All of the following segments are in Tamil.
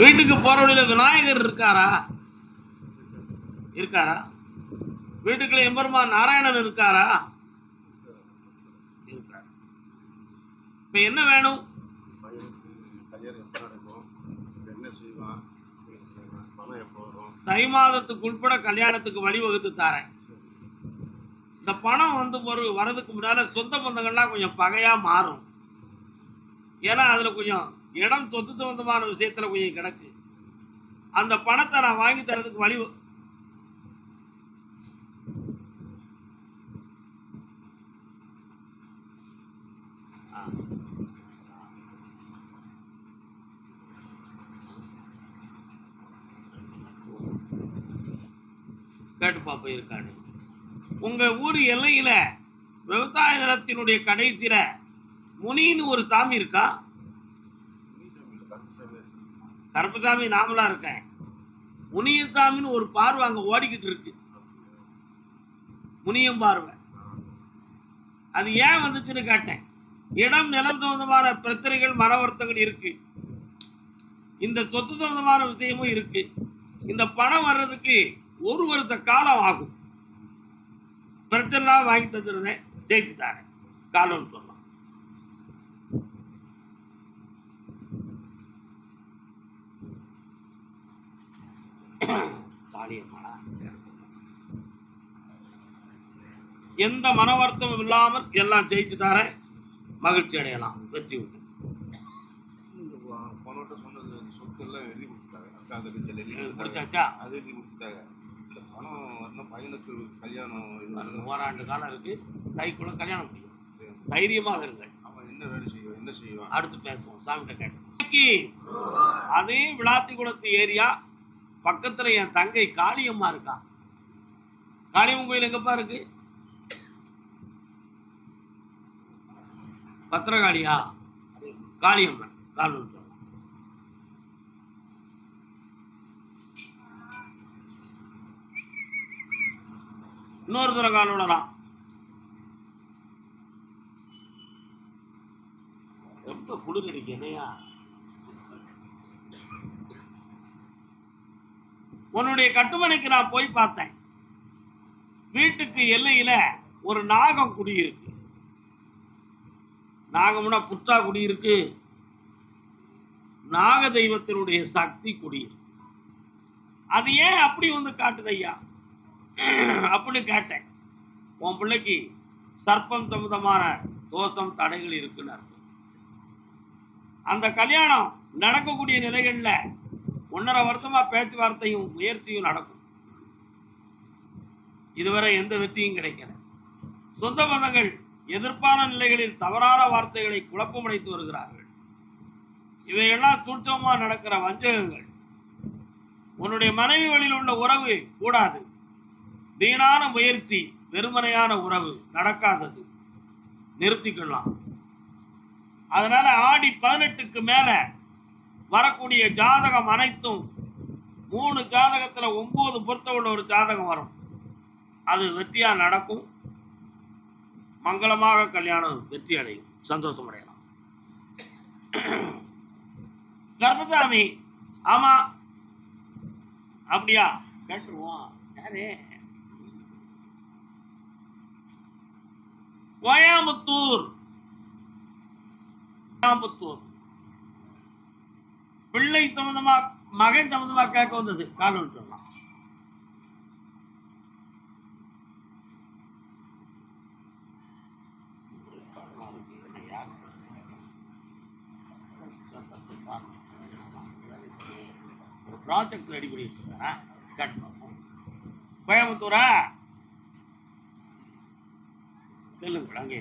வீட்டுக்கு போற வழியில விநாயகர் இருக்காரா? இருக்காரா? வீட்டுக்குள்ள எம்பெருமா நாராயணன் இருக்காரா? இருக்காரு. இப்ப என்ன வேணும்? என்ன தை மாதத்துக்கு உட்பட கல்யாணத்துக்கு வழிவகுத்து தாரேன். இந்த பணம் வந்து ஒரு வரதுக்கு முன்னால சொந்த பந்தங்கள்லாம் கொஞ்சம் பகையா மாறும். ஏன்னா அதுல கொஞ்சம் இடம் சொத்து சம்பந்தமான விஷயத்துல கொஞ்சம் கிடக்கு. அந்த பணத்தை நான் வாங்கி தரதுக்கு வழி கேட்டுப்பா கேட்டு இருக்கான்னு உங்க ஊர் எல்லையில விவசாய நிலத்தினுடைய கடைசியில முனின்னு ஒரு சாமி இருக்கா? கருப்பசாமி நாமளா இருக்கேன். முனியசாமின்னு ஒரு பார்வை அங்க ஓடிக்கிட்டு இருக்கு. முனியம் பார்வை. அது ஏன் வந்துச்சுன்னு கேட்டேன். இடம் நிலம் சம்பந்தமான பிரச்சனைகள் மர வருத்தங்கள் இருக்கு. இந்த சொத்து சம்பந்தமான விஷயமும் இருக்கு. இந்த பணம் வர்றதுக்கு ஒரு வருஷ காலம் ஆகும். பிரச்சனைலாம் வாங்கி தந்துருந்தேன். ஜெயிச்சு தரேன் காலம்னு காளியம்மாடா. எந்த மன வருத்தமும் இல்லாமல் எல்லாம் ஜெயிச்சு தரேன். மகிழ்ச்சி அடையலாம். வெற்றி உண்டு. பணோட்ட சொன்னது சொத்து எல்லாம் எழுதி கொடுத்துட்டாங்க. முடிச்சாச்சா? அது எழுதி கொடுத்துட்டாங்க. இந்த பணம் வரணும் பையனுக்கு கல்யாணம் இது ஓராண்டு காலம் இருக்கு. தைக்குள்ள கல்யாணம் முடியும். தைரியமாக இருங்கள். அவன் என்ன வேலை செய்வான் என்ன செய்வான்? அடுத்து பேசுவோம். சாமிகிட்ட கேட்டோம். இன்னைக்கு அதே விளாத்திக்குளத்து ஏரியா பக்கத்துல என் தங்கை காளியம்மா இருக்கா? காளியம்மன் கோயில் எங்கப்பா இருக்கு? பத்திரகாளியா? காளியம்மன் கால் இன்னொரு தூரம் கால் விடலாம் ரொம்ப குளிர் அடிக்கு என்னையா? உன்னுடைய கட்டுமனைக்கு நான் போய் பார்த்தேன். வீட்டுக்கு எல்லையில ஒரு நாகம் குடியிருக்கு. நாகம்னா புற்றா குடியிருக்கு. நாக தெய்வத்தினுடைய சக்தி குடியிருக்கு. அது ஏன் அப்படி வந்து காட்டுது ஐயா அப்படின்னு கேட்டேன். உன் பிள்ளைக்கு சர்ப்பம் சம்பந்தமான தோஷம் தடைகள் இருக்குன்னு அந்த கல்யாணம் நடக்கக்கூடிய நிலைகள்ல ஒன்றரை வருத்தமாக பேச்சுவார்த்தையும் முயற்சியும் நடக்கும். இதுவரை எந்த வெற்றியும் கிடைக்கல. சொந்த பந்தங்கள் எதிர்ப்பான நிலைகளில் தவறான வார்த்தைகளை குழப்பமடைத்து வருகிறார்கள். இவையெல்லாம் சூட்சமாக நடக்கிற வஞ்சகங்கள். உன்னுடைய மனைவி வழியில் உள்ள உறவு கூடாது. வீணான முயற்சி வெறுமனையான உறவு நடக்காதது. நிறுத்திக்கலாம் அதனால ஆடி பதினெட்டுக்கு மேலே வரக்கூடிய ஜாதகம் அனைத்தும் மூணு ஜாதகத்தில் ஒம்பது பொருத்த உள்ள ஒரு ஜாதகம் வரும். அது வெற்றியாக நடக்கும். மங்களமாக கல்யாணம் வெற்றி அடையும். சந்தோஷம் அடையலாம். கர்ப்பசாமி ஆமா. அப்படியா? கேட்டுருவோம். கோயம்புத்தூர். கோயாமுத்தூர் பிள்ளை சம்பந்தமா மகன் சம்பந்தமா கேட்க வந்தது. காலம் சொல்லலாம் ஒரு ப்ராஜெக்ட் ரெடி பண்ணி வச்சிருக்கேன். கோயம்புத்தூரா? தெலுங்கு அங்கே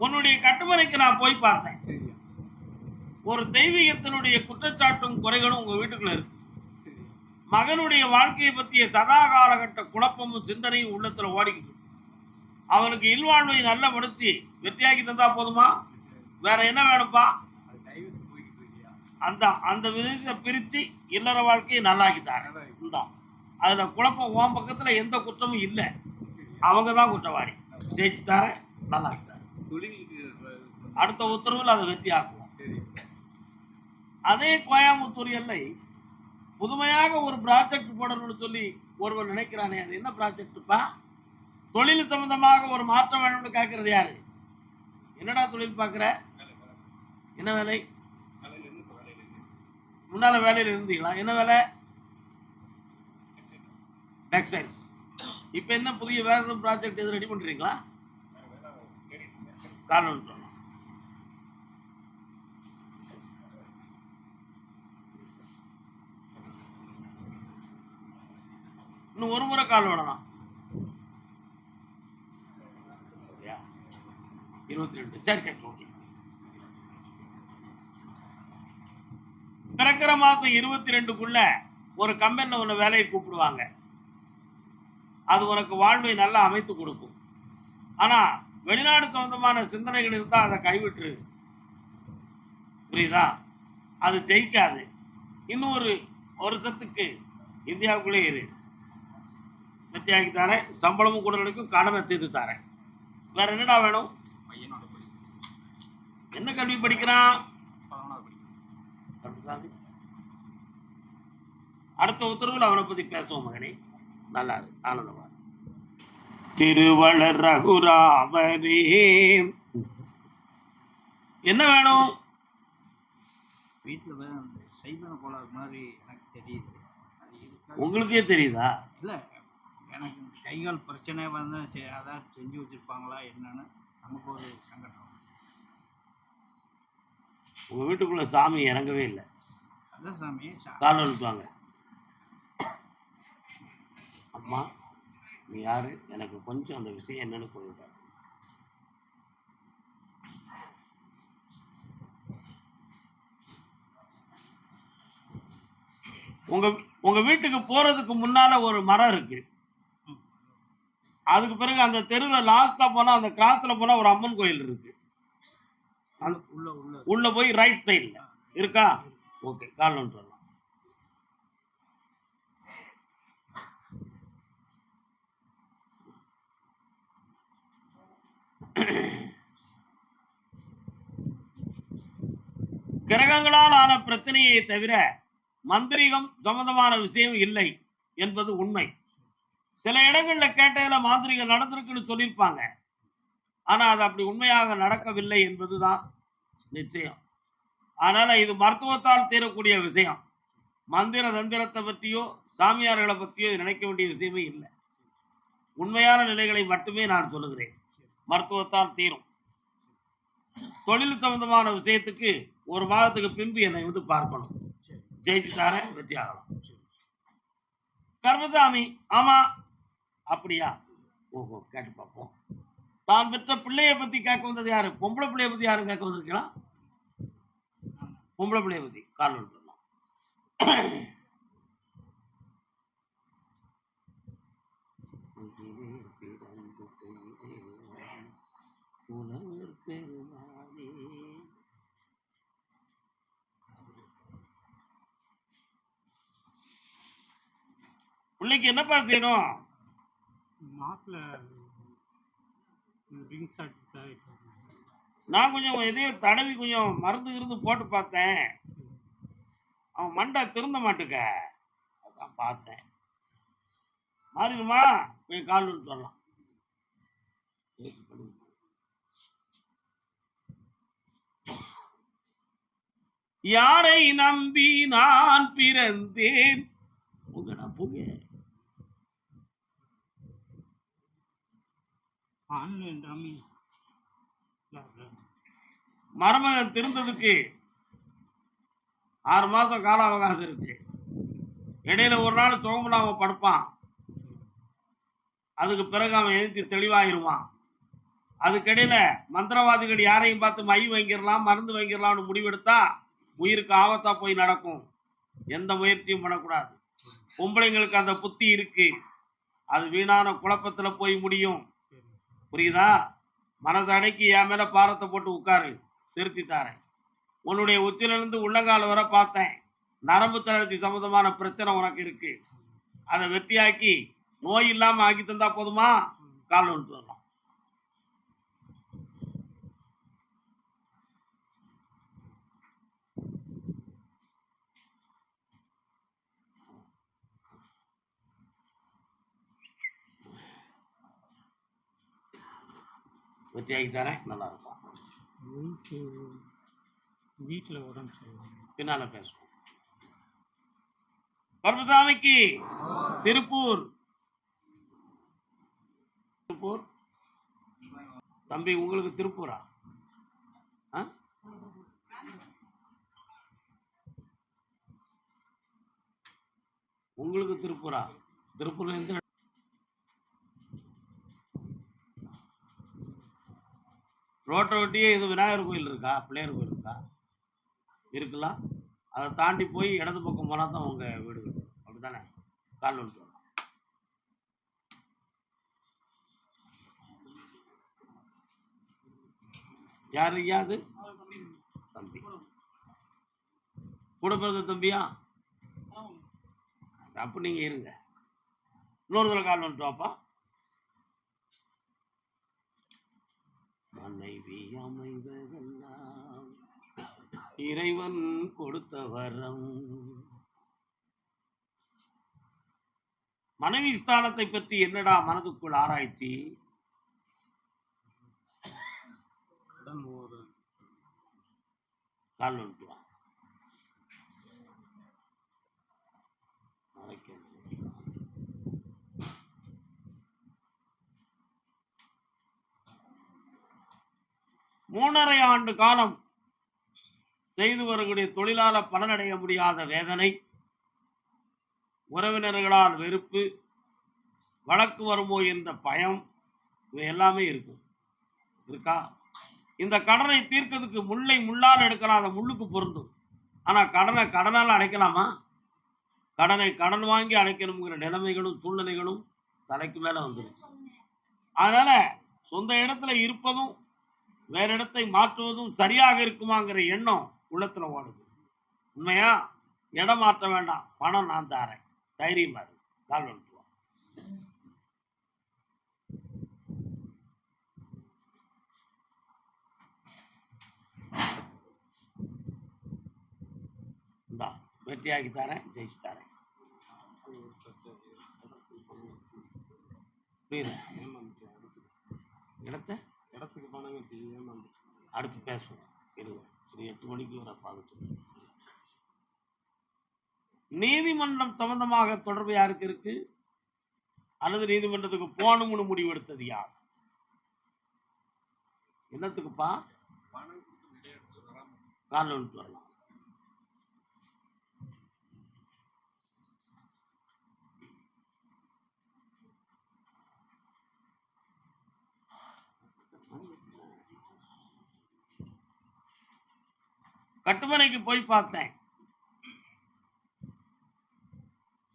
உன்னுடைய கட்டுமனைக்கு நான் போய் பார்த்தேன். சரி ஒரு தெய்வீகத்தினுடைய குற்றச்சாட்டும் குறைகளும் உங்க வீட்டுக்குள்ள இருக்கு. மகனுடைய வாழ்க்கையை பற்றிய சதா காலகட்ட குழப்பமும் சிந்தனையும் உள்ளத்துல ஓடிக்கிட்டு. அவனுக்கு இல்வாழ்வை நல்லப்படுத்தி வெற்றியாக்கி தந்தா போதுமா? வேற என்ன வேணும்ப்பா அந்த அந்த விதத்தை பிரித்து இல்லற வாழ்க்கையை நல்லாக்கி தரேன். நல்லா அதுல குழப்பம் உன் பக்கத்துல எந்த குற்றமும் இல்லை. அவங்க தான் குற்றவாளி. ஜெயிச்சு தரேன் நல்லாக்கி தரேன். அடுத்த உத்தரவில் அதை வெற்றி ஆக்குவோம். சரி. அதே கோயம்புத்தூர் எல்லை புதுமையாக ஒரு ப்ராஜெக்ட் போடணும்னு சொல்லி ஒருவர் நினைக்கிறானே அது என்ன ப்ராஜெக்ட்ப்பா தொழில் சம்பந்தமாக ஒரு மாற்றம் வேணும்னு கேட்கறது யாரு? என்னடா தொழில் பார்க்குற? என்ன வேலை? முன்னால வேலையில் இருந்தீங்களா? என்ன வேலை? டெக்ஸ்டைல்ஸ் இப்போ என்ன புதிய வேலை ப்ராஜெக்ட் எதுவும் ரெடி பண்ணுறீங்களா காரணம் இன்னும் ஒரு முறை கால் விடலாம். சரியா? இருபத்தி ரெண்டு. சரி கட்டு ஓகே பிறக்கிற மாதம் இருபத்தி ரெண்டுக்குள்ள ஒரு கம்பெனியில் ஒன்று வேலையை கூப்பிடுவாங்க. அது உனக்கு வாழ்வை நல்லா அமைத்து கொடுக்கும். ஆனால் வெளிநாடு சொந்தமான சிந்தனைகள் இருந்தால் அதை கைவிட்டுரு. புரியுதா? அது ஜெயிக்காது. இன்னும் ஒரு வருஷத்துக்கு இந்தியாவுக்குள்ளே இரு. வெற்றியாக்கி தரேன். சம்பளமும் கூட கிடைக்கும் கடனை தீர்த்து தரேன். வேற என்னடா வேணும்? என்ன கல்வி படிக்கிறான்? அடுத்த உத்தரவில் அவனை பத்தி பேசுவோம் மகனே. நல்லா ஆனந்தமா. திருவளர் ரகுராமனே. என்ன வேணும்? வீட்டில் சைவன கோளாறு மாதிரி எனக்கு தெரியுது. உங்களுக்கே தெரியுதா? இல்லை எனக்கு கை கால் பிரச்சனை வந்து அதான் செஞ்சு வச்சுருப்பாங்களா என்னன்னு நமக்கு ஒரு சங்கடம். உங்க வீட்டுக்குள்ள சாமி இறங்கவே இல்லை. அதான் சாமி சா- கால் அழுத்துவாங்க. அம்மா நீ யாரு? எனக்கு கொஞ்சம் அந்த விஷயம் என்னன்னு சொல்லிட்டாரு உங்க உங்க வீட்டுக்கு போறதுக்கு முன்னால ஒரு மரம் இருக்கு. அதுக்கு பிறகு அந்த தெருவில் லாஸ்டா போனா அந்த கிராஸ்ல போனா ஒரு அம்மன் கோயில் இருக்கு. உள்ள போய் ரைட் சைடுல இருக்கா? ஓகே கால் வரலாம் கிரகங்களால் ஆன பிரச்சனையை தவிர மந்திரிகம் சம்பந்தமான விஷயம் இல்லை என்பது உண்மை. சில இடங்கள்ல கேட்டதில் மாந்திரிகம் நடந்திருக்குன்னு சொல்லியிருப்பாங்க. ஆனால் அது அப்படி உண்மையாக நடக்கவில்லை என்பதுதான் நிச்சயம். அதனால் இது மருத்துவத்தால் தீரக்கூடிய விஷயம். மந்திர தந்திரத்தை பற்றியோ சாமியார்களை பற்றியோ நினைக்க வேண்டிய விஷயமே இல்லை. உண்மையான நிலைகளை மட்டுமே நான் சொல்லுகிறேன். மருத்துவத்தால் தீரும். தொழில் சம்பந்தமான விஷயத்துக்கு ஒரு மாதத்துக்கு பின்பு என்னை வந்து பார்க்கணும். சரி ஜெயிச்சு தரேன் வெற்றி ஆகலாம். கர்மசாமி ஆமா அப்படியா? ஓஹோ கேட்டு பார்ப்போம். தான் பெற்ற பிள்ளைய பற்றி கேட்க வந்தது யாரு? பொம்பளை பிள்ளைய பற்றி யாரும் கேட்க வந்திருக்கீங்களா? பொம்பளை பிள்ளைய பற்றி கால் விட்டுலாம் உணவர் பெருமானே பிள்ளைக்கு என்னப்பா செய்யணும்? மாப்பிள்ள ரிங் நான் கொஞ்சம் எதையோ தடவி கொஞ்சம் மருந்து இருந்து போட்டு பார்த்தேன். அவன் மண்டை திருந்த மாட்டுக்க. அதான் பார்த்தேன். மாறிடுமா? போய் கால் விட்டு வரலாம். யாரை நம்பி நான் பிறந்தேன்? போங்கடா போக ஆன்லைன் மருமகன் திருந்ததுக்கு ஆறு மாசம் கால அவகாசம் இருக்கு. இடையில ஒரு நாள் சோம்பலாம படுப்பான். அதுக்கு பிறகு அவன் எழுத்து தெளிவாயிருவான் அதுக்கிடையில மந்திரவாதிகள் யாரையும் பார்த்து மை வாங்கிடலாம் மருந்து வாங்கிடலாம்னு முடிவெடுத்தா உயிருக்கு ஆபத்தா போய் நடக்கும். எந்த முயற்சியும் பண்ணக்கூடாது. பொம்பளைங்களுக்கு அந்த புத்தி இருக்கு. அது வீணான குழப்பத்துல போய் முடியும். புரியுதா? மனசு அடக்கி என் மேல பாரத்தை போட்டு உட்காரு. திருத்தி தாரேன். உன்னுடைய உச்சிலிருந்து உள்ளங்கால வர பார்த்தேன். நரம்பு தளர்ச்சி சம்மந்தமான பிரச்சனை உனக்கு இருக்கு. அதை வெட்டியாக்கி நோய் இல்லாமல் ஆக்கி தந்தா போதுமா? கால் வந்துட்டு வரலாம் வெற்றியாக்கி தரேன் நல்லா இருக்கும். வீட்டு வீட்டில் உடம்பு சரியில்லை. பின்னால பேசுவோம். கருப்பசாமிக்கு திருப்பூர். திருப்பூர்? தம்பி உங்களுக்கு திருப்பூரா? ஆ? உங்களுக்கு திருப்பூரா? திருப்பூர்ல ரோட்டை ஒட்டியே இது விநாயகர் கோயில் இருக்கா? பிள்ளையார் கோயில் இருக்கா? இருக்குல்ல அதை தாண்டி போய் இடது பக்கம் போனால் தான் உங்கள் வீடு அப்படி தானே கால் வந்துட்டு வரலாம் யார் ஐயாது தம்பி. கூட பிறந்த தம்பியா? அப்போ நீங்கள் இருங்க. இன்னொரு தடவை கால் வந்துட்டு வாப்பா மனைவி அமைவதெல்லாம் இறைவன் கொடுத்த வரம் மனைவி ஸ்தானத்தை பற்றி என்னடா மனதுக்குள் ஆராய்ச்சி? கால் வந்துட்டு வா நாளைக்கு வந்து. மூணரை ஆண்டு காலம் செய்து வரக்கூடிய தொழிலால பலனடைய முடியாத வேதனை உறவினர்களால் வெறுப்பு வழக்கு வருமோ என்ற பயம் இவை எல்லாமே இருக்கும். இருக்கா? இந்த கடனை தீர்க்கிறதுக்கு முல்லை முள்ளால் எடுக்கலாம் அதை முள்ளுக்கு பொருந்தும். ஆனால் கடனை கடனால் அடைக்கலாமா? கடனை கடன் வாங்கி அடைக்கணுங்கிற நிலைமைகளும் சூழ்நிலைகளும் தலைக்கு மேலே வந்துருச்சு. அதனால் சொந்த இடத்துல இருப்பதும் வேற இடத்தை மாற்றுவதும் சரியாக இருக்குமாங்கிற எண்ணம் உள்ளத்துல ஓடுது. உண்மையா? இடம் மாற்ற வேண்டாம். பணம் நான் தாரேன். தைரியமா இரு. கால் வந்துட்டு வா. இந்தா வெற்றியாக்கி தரேன் ஜெயிச்சு தரேன். புரியுது? இடத்த? படத்துக்கு பணம் கட்டி அடுத்து பேசுவோம். இருங்க. சரி எட்டு மணிக்கு வர பார்க்க நீதிமன்றம் சம்பந்தமாக தொடர்பு யாருக்கு இருக்கு? அல்லது நீதிமன்றத்துக்கு போகணும்னு முடிவு எடுத்தது யார்? என்னத்துக்குப்பா? பணம் காலில் விட்டு வரலாம். கட்டுமனைக்கு போய் பார்த்தேன்.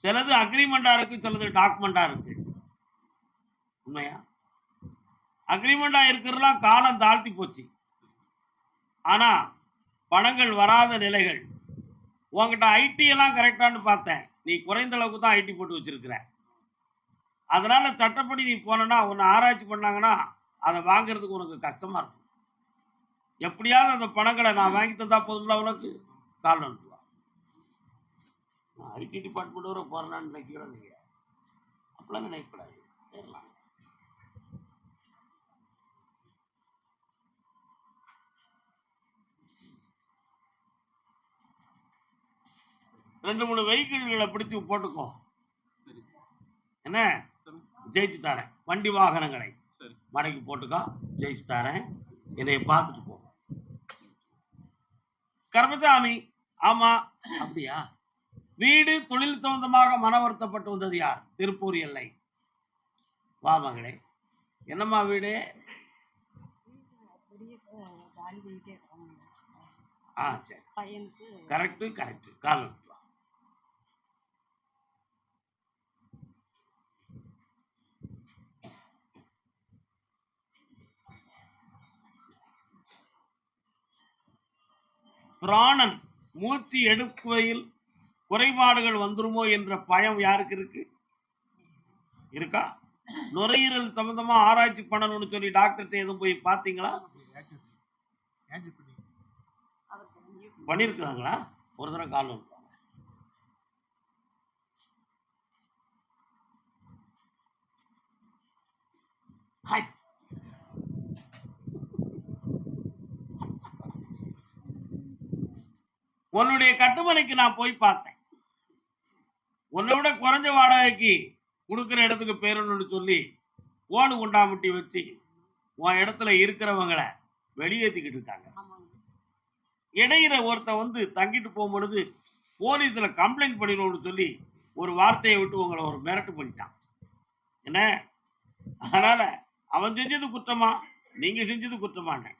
சிலது அக்ரிமெண்டா இருக்கு சிலது டாக்குமெண்டா இருக்கு. உண்மையா? அக்ரிமெண்டா இருக்கிறதெல்லாம் காலம் தாழ்த்தி போச்சு. ஆனா பணங்கள் வராத நிலைகள். உங்ககிட்ட ஐடி எல்லாம் கரெக்டான்னு பார்த்தேன். நீ குறைந்த அளவுக்கு தான் ஐடி போட்டு வச்சிருக்கிற. அதனால சட்டப்படி நீ போனேன்னா உன்னை ஆராய்ச்சி பண்ணாங்கன்னா அதை வாங்குறதுக்கு உனக்கு கஷ்டமா இருக்கும். எப்படியாவது அந்த பணங்களை நான் வாங்கி தந்தா போதும்ல உனக்கு? கால் அனுப்புவா. ஐடி டிபார்ட்மெண்ட் வர போறேன்னு நினைக்கிறோம் நீங்க. அப்படிலாம் நினைக்கக்கூடாது. சரிங்களா ரெண்டு மூணு வெஹிக்கிள்களை பிடிச்சு போட்டுக்கோ. என்ன? ஜெயிச்சு தரேன். வண்டி வாகனங்களை. சரி. மடக்கி போட்டுக்கோ. ஜெயிச்சு தரேன். என்னைய பார்த்துட்டு கர்மசாமி ஆமா அப்படியா? வீடு தொழில் சம்பந்தமாக மன வருத்தப்பட்டு வந்தது யார்? திருப்பூர் எல்லை. வா மகளே. என்னம்மா வீடு? ஆ சரி. கரெக்டு கரெக்டு கால் பிராணன் மூச்சு எடுக்குவையில் குறைபாடுகள் வந்துருமோ என்ற பயம் யாருக்கு இருக்கு? இருக்கா? நுரையீரல் சம்பந்தமா ஆராய்ச்சி பண்ணணும்னு சொல்லி டாக்டர்கிட்ட எதுவும் போய் பார்த்தீங்களா? அவருக்கு பண்ணியிருக்காங்களா ஒரு தடவை கால் ஹாய் உன்னுடைய கட்டுமனைக்கு நான் போய் பார்த்தேன். உன்னை விட குறைஞ்ச வாடகைக்கு கொடுக்குற இடத்துக்கு பேரணும்னு சொல்லி ஓடு குண்டாமுட்டி வச்சு உன் இடத்துல இருக்கிறவங்கள வெளியேற்றிக்கிட்டு இருக்காங்க. இடையில ஒருத்தன் வந்து தங்கிட்டு போகும்பொழுது போலீஸில் கம்ப்ளைண்ட் பண்ணிடணும்னு சொல்லி ஒரு வார்த்தையை விட்டு உங்களை ஒரு மிரட்டு பண்ணிட்டான். என்ன? அதனால் அவன் செஞ்சது குற்றமா? நீங்கள் செஞ்சது குற்றமானேன்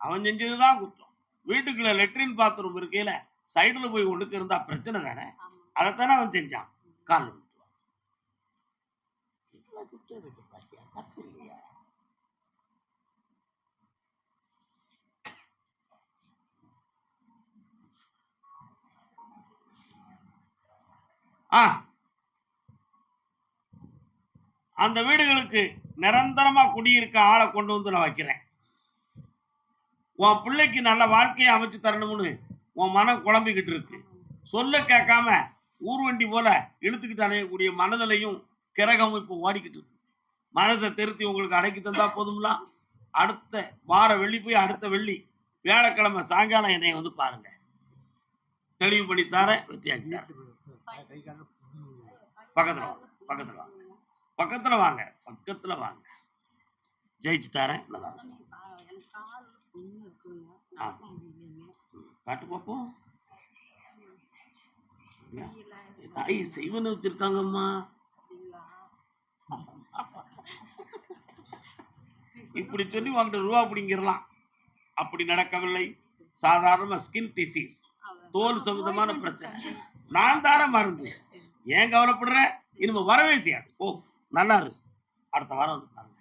அவன் செஞ்சது தான் குற்றம். வீட்டுக்குள்ளே லெட்ரின் பாத்ரூம் இருக்கையில் சைடுல போய் ஒண்ணுக்கு இருந்தா பிரச்சனை தானே? அதைத்தானே அவன் செஞ்சான். கால்? ஆ. அந்த வீடுகளுக்கு நிரந்தரமா குடியிருக்க ஆளை கொண்டு வந்து நான் வைக்கிறேன். உன் பிள்ளைக்கு நல்ல வாழ்க்கையை அமைச்சு தரணும்னு உன் மனம் குழம்பிக்கிட்டு இருக்கு. சொல்ல கேட்காம ஊர்வண்டி போல இழுத்துக்கிட்டு அலையக்கூடிய மனதிலையும் கிரகமும் இப்போ ஓடிக்கிட்டு இருக்கு. மனதை திருத்தி உங்களுக்கு அடக்கி தந்தா போதும்லாம் அடுத்த வார வெள்ளி போய் அடுத்த வெள்ளி வியாழக்கிழமை சாயங்காலம் என்னை வந்து பாருங்க. தெளிவு பண்ணி தரேன் வெற்றியாக்கி வாங்க பக்கத்தில் வாங்க. பக்கத்தில் வாங்க பக்கத்தில் வாங்க. ஜெயிச்சு தரேன் நல்லா காட்டு பார்ப்போம் தாய் செய்வன வச்சிருக்காங்கம்மா. இப்படி சொல்லி வாங்கிட்டு ரூபா அப்படிங்கிறலாம் அப்படி நடக்கவில்லை. சாதாரண ஸ்கின் டிசீஸ் தோல் சம்பந்தமான பிரச்சனை. நான் தார மருந்து ஏன் கவலைப்படுற? இனிமே வரவே செய்யாது. ஓ நல்லா இருக்கு அடுத்த வாரம் வந்து பாருங்க.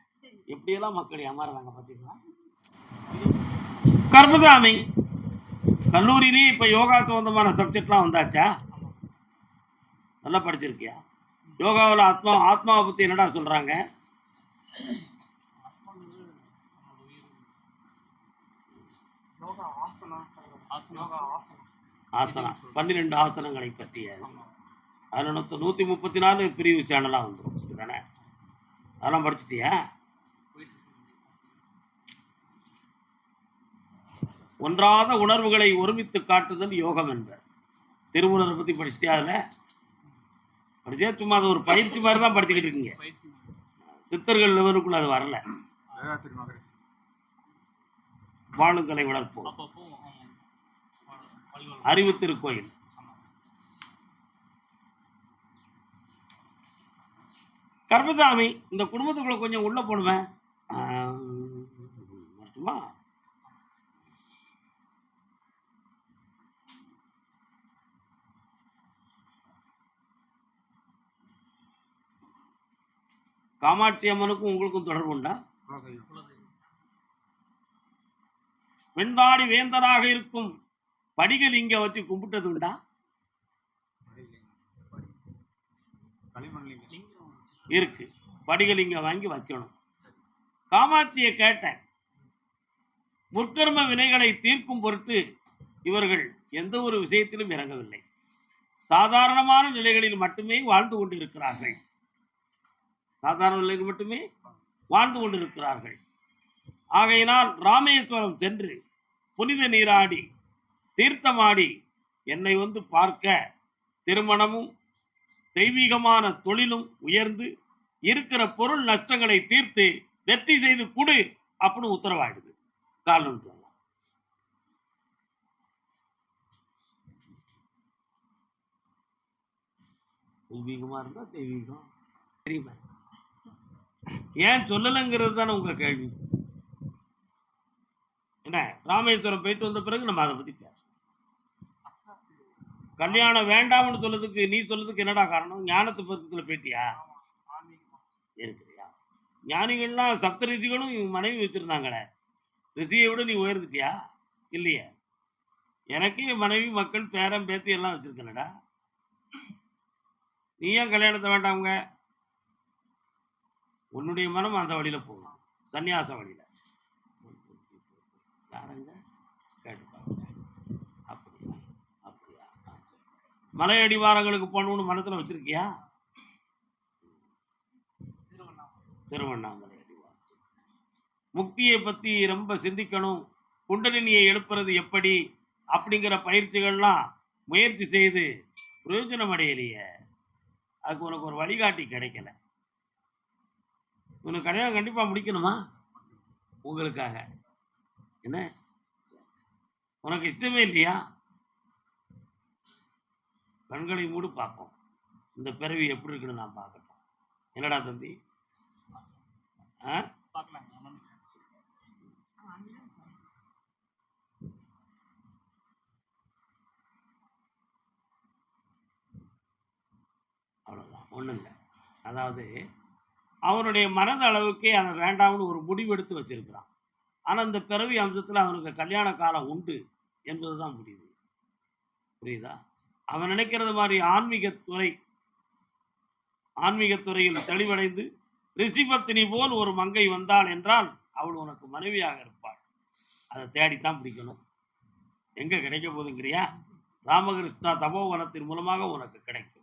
எப்படியெல்லாம் மக்கள் ஏமாறுறாங்க பார்த்தீங்களா கர்மசாமி. கல்லூரியிலேயே இப்போ யோகா சம்பந்தமான சப்ஜெக்ட்லாம் வந்தாச்சா? நல்லா படிச்சிருக்கியா? யோகாவில் ஆத்மா ஆத்மாவை பற்றி என்னடா சொல்கிறாங்க யோகா ஆசனா? யோகா ஆசனம் ஆசனா. பன்னிரெண்டு ஆசனங்களை பற்றிய அதில் நூற்றி நூற்றி முப்பத்தி நாலு பிரிவு சேனலாக வந்துடும் தானே அதெல்லாம் படிச்சிட்டியா? ஒன்றாத உணர்வுகளை ஒருமித்து காட்டுதல் யோகம் என்பர். திருமுறரை பற்றி படிச்சுட்டியா அதில்? படிச்சே சும்மா அது ஒரு பயிற்சி மாதிரி தான் படிச்சுக்கிட்டு இருக்கீங்க. சித்தர்கள் லெவலுக்குள்ள அது வரல. வேதாத்திரி வாழுங்கலை வளர்ப்போம். அறிவு திருக்கோயில். கர்மசாமி இந்த குடும்பத்துக்குள்ள கொஞ்சம் உள்ள போடுவேன். மட்டுமா காமாட்சி அம்மனுக்கும் உங்களுக்கும் தொடர்பு உண்டா? வெண்தாடி வேந்தனாக இருக்கும் படிகள் இங்க வச்சு கும்பிட்டது உண்டா? இருக்கு. படிகள் இங்க வாங்கி வைக்கணும். காமாட்சியை கேட்டேன். முற்கர்ம வினைகளை தீர்க்கும் பொருட்டு இவர்கள் எந்த ஒரு விஷயத்திலும் இறங்கவில்லை. சாதாரணமான நிலைகளில் மட்டுமே வாழ்ந்து கொண்டிருக்கிறார்கள். சாதாரண நிலையில் மட்டுமே வாழ்ந்து கொண்டிருக்கிறார்கள். ஆகையினால் ராமேஸ்வரம் சென்று புனித நீராடி தீர்த்தமாடி என்னை வந்து பார்க்க திருமணமும் தெய்வீகமான தொழிலும் உயர்ந்து இருக்கிற பொருள் நஷ்டங்களை தீர்த்து வெற்றி செய்து கொடு அப்படின்னு உத்தரவாயிடுது. கால் தெய்வீகமாக இருந்தால் தெய்வீகம். தெரியுமா? ஏன் சொல்லலைங்கிறது தானே உங்க கேள்வி. என்ன ராமேஸ்வரம் போயிட்டு வந்த பிறகு நம்ம அதை பத்தி பேசணும். கல்யாணம் வேண்டாம்னு சொல்லதுக்கு நீ சொல்லதுக்கு என்னடா காரணம்? ஞானத்து பக்கத்துல போயிட்டியா? இருக்கிறியா? ஞானிகள்லாம் சப்த ரிஷிகளும் மனைவி வச்சுருந்தாங்களே. ரிஷியை விட நீ உயர்ந்துட்டியா? இல்லையே. எனக்கு என் மனைவி மக்கள் பேரன் பேத்தி எல்லாம் வச்சிருக்கேனடா. நீ ஏன் கல்யாணத்தை வேண்டாமுங்க? உன்னுடைய மனம் அந்த வழியில் போகும் சன்னியாச வழியில். யாருங்க? கேட்டுப்பாங்க அப்படியா? அப்படியா? சரி. மலை அடிவாரங்களுக்கு போகணும்னு மனத்தில் வச்சுருக்கியா? திருவண்ணாமலை. அடிவாரம். முக்தியை பற்றி ரொம்ப சிந்திக்கணும். குண்டலினியை எழுப்புறது எப்படி? அப்படிங்கிற பயிற்சிகள்லாம் முயற்சி செய்து பிரயோஜனம் அடையலையே. அதுக்கு உனக்கு ஒரு வழிகாட்டி கிடைக்கல. உனக்கு கல்யாணம் கண்டிப்பாக முடிக்கணுமா? உங்களுக்காக. என்ன? உனக்கு இஷ்டமே இல்லையா? கண்களை மூடு பார்ப்போம். இந்த பிறவி எப்படி இருக்குன்னு நான் பார்க்கட்டும். என்னடா தம்பி? ஆ? அவ்வளோதான் ஒன்றும் இல்லை. அதாவது அவனுடைய மனது அளவுக்கே அதை வேண்டாம்னு ஒரு முடிவெடுத்து வச்சிருக்கிறான். ஆனால் இந்த பிறவி அம்சத்தில் அவனுக்கு கல்யாண காலம் உண்டு என்பது தான் முடிவு புரியுதா? அவன் நினைக்கிறது மாதிரி ஆன்மீகத்துறை ஆன்மீகத்துறையில் தெளிவடைந்து ரிஷிபத்தினி போல் ஒரு மங்கை வந்தாள் என்றால் அவள் உனக்கு மனைவியாக இருப்பாள். அதை தேடித்தான் பிடிக்கணும். எங்கே கிடைக்க போகுதுங்கிறியா? ராமகிருஷ்ணா தபோவனத்தின் மூலமாக உனக்கு கிடைக்கும்.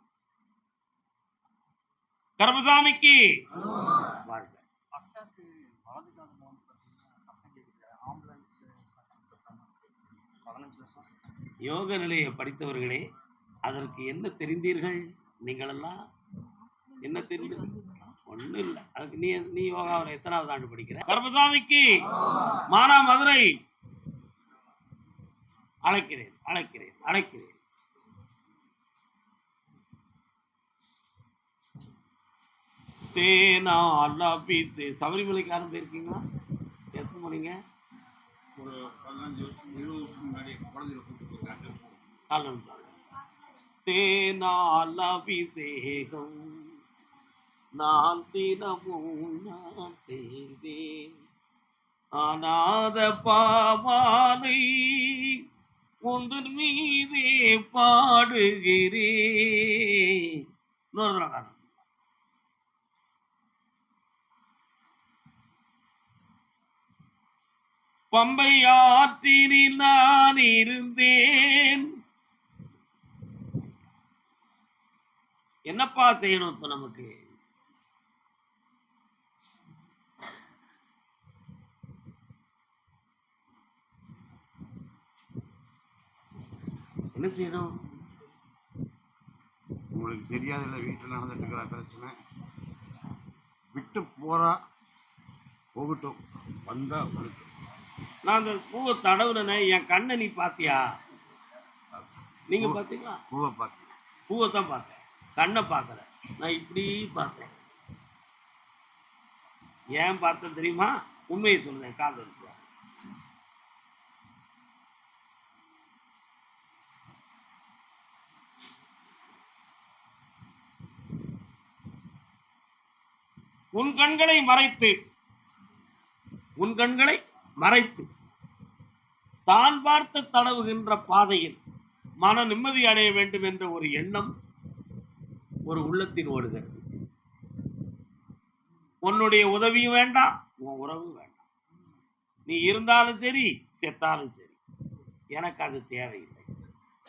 வருஷம் சத்தம். யோக நிலையை படித்தவர்களே அதற்கு என்ன தெரிந்தீர்கள்? நீங்களெல்லாம் என்ன தெரிந்து ஒன்றும் இல்லை. அதுக்கு நீ நீ யோகாவில் எத்தனாவது ஆண்டு படிக்கிற? கர்மசாமிக்கு. மானா மதுரை அழைக்கிறேன் அழைக்கிறேன் அழைக்கிறேன். தேனாலா பீச்சு சபரிமலைக்கு யாரும் போயிருக்கீங்களா? எத்தனை மணிங்க ஒரு பதினஞ்சு வருஷம் இருபது வருஷம் முன்னாடி குழந்தைகளை கூப்பிட்டு காலம் தேனால் அபிஷேகம் நான் தினமும் நான் செய்தேன். அநாத பாவானை உந்தன் மீதே பாடுகிறேன் இன்னொரு தடவை காணும். பம்பை ஆற்றினில் நான் இருந்தேன். என்னப்பா செய்யணும் இப்ப நமக்கு? என்ன செய்யணும்? உங்களுக்கு தெரியாதுல்ல வீட்டில் நடந்துட்டு இருக்கிற பிரச்சனை. விட்டு போறா போகட்டும். வந்தா வரட்டும். நான் அந்த பூவை தடவுனே என் கண்ணை நீ பாத்தியா நீங்க பாத்தீங்களா பூவை பார்த்து பூவை தான் பார்த்தேன். கண்ணை பார்க்கல. நான் இப்படி பார்த்தேன். ஏன் பார்த்தேன் தெரியுமா? உண்மையை சொல்லுதேன் காதல் இருக்கு. உன் கண்களை மறைத்து உன் கண்களை மறைத்து தான் பார்த்து தடவுகின்ற பாதையில் மன நிம்மதி அடைய வேண்டும் என்ற ஒரு எண்ணம் ஒரு உள்ளத்தில் ஓடுகிறது. உன்னுடைய உதவியும் வேண்டாம் உன் உறவும் வேண்டாம். நீ இருந்தாலும் சரி செத்தாலும் சரி எனக்கு அது தேவையில்லை.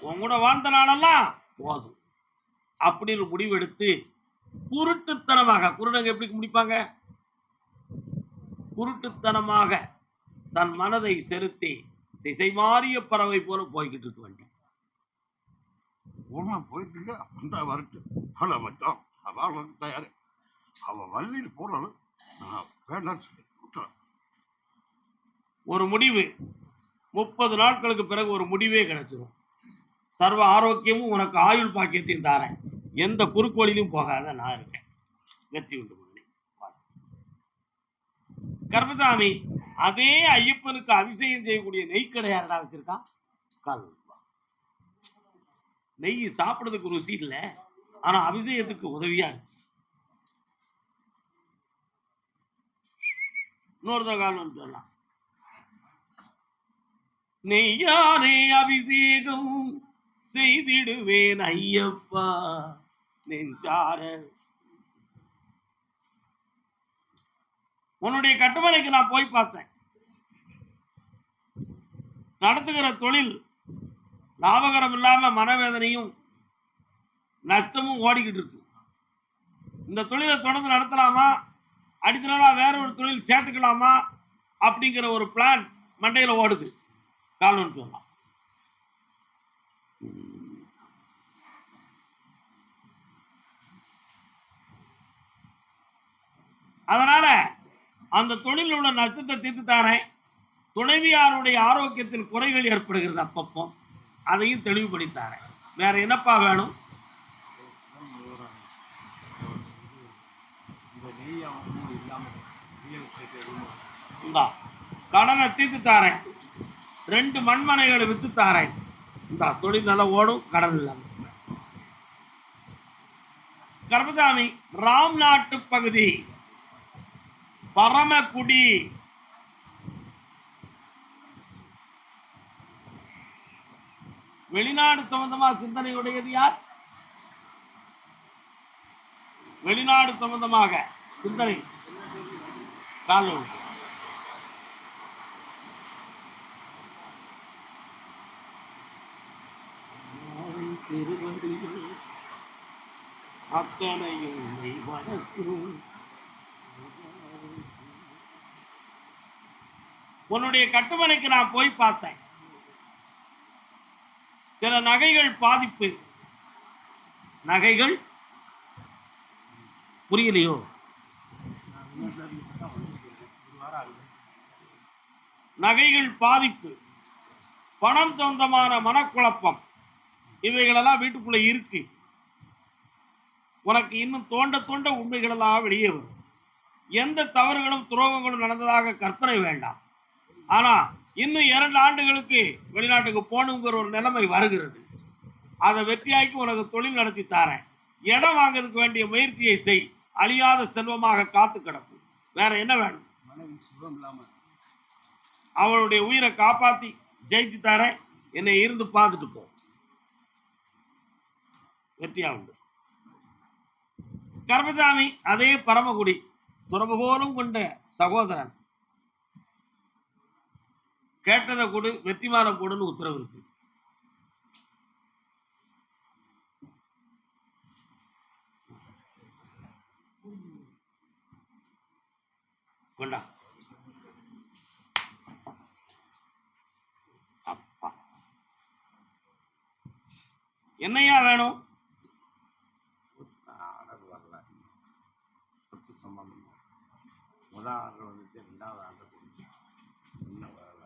உன் கூட வாழ்ந்த நாளெல்லாம் போதும். அப்படின்னு முடிவெடுத்து குருட்டுத்தனமாக குருடங்க எப்படி முடிப்பாங்க? குருட்டுத்தனமாக தன் மனதை செலுத்தி திசை மாறிய பறவை போல போய்கிட்டு இருக்க வேண்டும். போனா போயிட்டு வந்தா வரட்டும் அவளை மச்சான் அவள் வந்து தயார். அவள் வள்ளியில் போனாலும் நான் வேண்டாம்னு சொல்லி விட்டுறேன். ஒரு முடிவு. முப்பது நாட்களுக்கு பிறகு ஒரு முடிவே கிடைச்சிரும். சர்வ ஆரோக்கியமும் உனக்கு ஆயுள் பாக்கியத்தையும் தாரேன். எந்த குறுக்கோளிலும் போகாத நான் இருக்கேன். வெற்றி உண்டு கர்மசாமி அதே ஐயப்பனுக்கு அபிஷேகம் செய்யக்கூடிய நெய் கடையாரடா வச்சிருக்கான் கால் நெய் சாப்பிடுறதுக்கு ருசி இல்லை ஆனா அபிஷேகத்துக்கு உதவியா இருக்கு. இன்னொருத்த காலம் சொல்லலாம் நெய்யாரே அபிஷேகம் செய்திடுவேன் ஐயப்பா நெஞ்சார உன்னுடைய கட்டுமனைக்கு நான் போய் பார்த்தேன். நடத்துகிற தொழில் லாபகரம் இல்லாமல் மனவேதனையும் நஷ்டமும் ஓடிக்கிட்டு இருக்கு. இந்த தொழிலை தொடர்ந்து நடத்தலாமா? அடுத்த நாளாக வேற ஒரு தொழில் சேர்த்துக்கலாமா? அப்படிங்கிற ஒரு பிளான் மண்டையில் ஓடுது. கால்வன் சொல்லலாம் அதனால அந்த தொழிலில் உள்ள நஷ்டத்தை தீர்த்து தாரேன். துணைவியாருடைய ஆரோக்கியத்தில் குறைகள் ஏற்படுகிறது அப்பப்போ. அதையும் தெளிவுபடுத்தி தாரேன். வேற என்னப்பா வேணும்? இந்தா கடனை தீர்த்து தாரேன். ரெண்டு மண்மனைகளை விற்று தாரேன். இந்தா தொழில் நல்லா ஓடும் கடன் இல்லாம. கர்மதாமி ராம் நாட்டு பகுதி. பரமக்குடி. வெளிநாடு சம்பந்தமா சிந்தனை உடையது யார்? வெளிநாடு சம்பந்தமாக சிந்தனை. கால். அத்தனையும் உன்னை உன்னுடைய கட்டுமனைக்கு நான் போய் பார்த்தேன். சில நகைகள் பாதிப்பு. நகைகள்? புரியலையோ? நகைகள் பாதிப்பு. பணம் சொந்தமான மனக்குழப்பம். இவைகளெல்லாம் வீட்டுக்குள்ள இருக்கு. உனக்கு இன்னும் தோண்ட தோண்ட உண்மைகளெல்லாம் வெளியே வரும். எந்த தவறுகளும் துரோகங்களும் நடந்ததாக கற்பனை வேண்டாம். ஆனா இன்னும் இரண்டு ஆண்டுகளுக்கு வெளிநாட்டுக்கு போகணுங்கிற ஒரு நிலைமை வருகிறது. அதை வெற்றியாக்கி உனக்கு தொழில் நடத்தி தாரேன். இடம் வாங்குறதுக்கு வேண்டிய முயற்சியை செய். அழியாத செல்வமாக காத்து கிடக்கும். வேற என்ன வேணும்? அவளுடைய உயிரை காப்பாத்தி ஜெயிச்சு தரேன். என்னை இருந்து பார்த்துட்டு போ. வெற்றியா உண்டு. கர்மசாமி அதே பரமக்குடி துறவுகோலும் கொண்ட சகோதரன். கேட்டதை கொடு வெற்றிமாறம் கொடுன்னு உத்தரவு இருக்கு. கொண்டா. அப்பா. என்னையா வேணும் ஆர்டர் வரல சொத்து சம்பந்தம் முதல் ஆர்டர் வந்துச்சு ரெண்டாவது ஆர்டர் வந்துச்சு இன்னும் வரல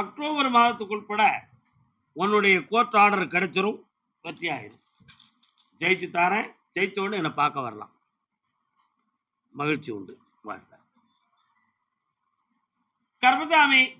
அக்டோபர் மாதத்துக்குள்பட உன்னுடைய கோர்ட் ஆர்டர் கிடைச்சிரும். வெற்றியாயிரும். ஜெயிச்சு தாரேன். ஜெயிச்ச என்னை பார்க்க வரலாம். மகிழ்ச்சி உண்டு. வாழ்த்த கர்மதாமி